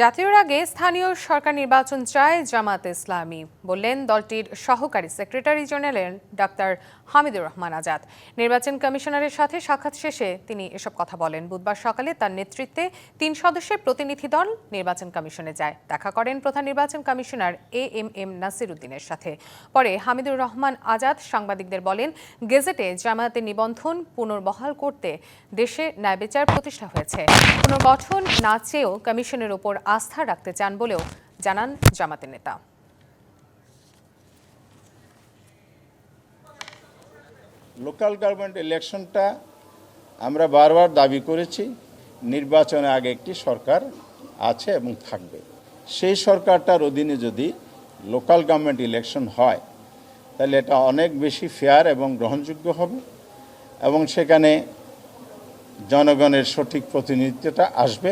জাতীয় আগে স্থানীয় সরকার নির্বাচন চায় জামাত ইসলামী, বললেন দলটির সহকারী secretary general doctor Hamidur Rahman Azad. নির্বাচন কমিশনারের সাথে সাক্ষাৎ শেষে তিনি এসব কথা বলেন। বুধবার সকালে তার নেতৃত্বে তিন সদস্যের প্রতিনিধি দল নির্বাচন কমিশনে যায়। দেখা করেন প্রধান নির্বাচন commissioner A M M Nasir উদ্দিনের সাথে। পরে হামিদুর রহমান আজাদ সাংবাদিকদের বলেন, গেজেটে জামায়াতের নিবন্ধন পুনর্বহাল করতে দেশে ন্যায় বিচার প্রতিষ্ঠা হয়েছে। পুনর্গঠন না চেয়েও কমিশনের উপর আস্থা রাখতে চান বলেও জানান জামাতের নেতা। লোকাল গভর্নমেন্ট ইলেকশনটা আমরা বারবার দাবি করেছি, নির্বাচনে আগে একটি সরকার আছে এবং থাকবে। সেই সরকারটার অধীনে যদি লোকাল গভর্নমেন্ট ইলেকশন হয়, তাহলে এটা অনেক বেশি ফেয়ার এবং গ্রহণযোগ্য হবে এবং সেখানে জনগণের সঠিক প্রতিনিধিত্বটা আসবে।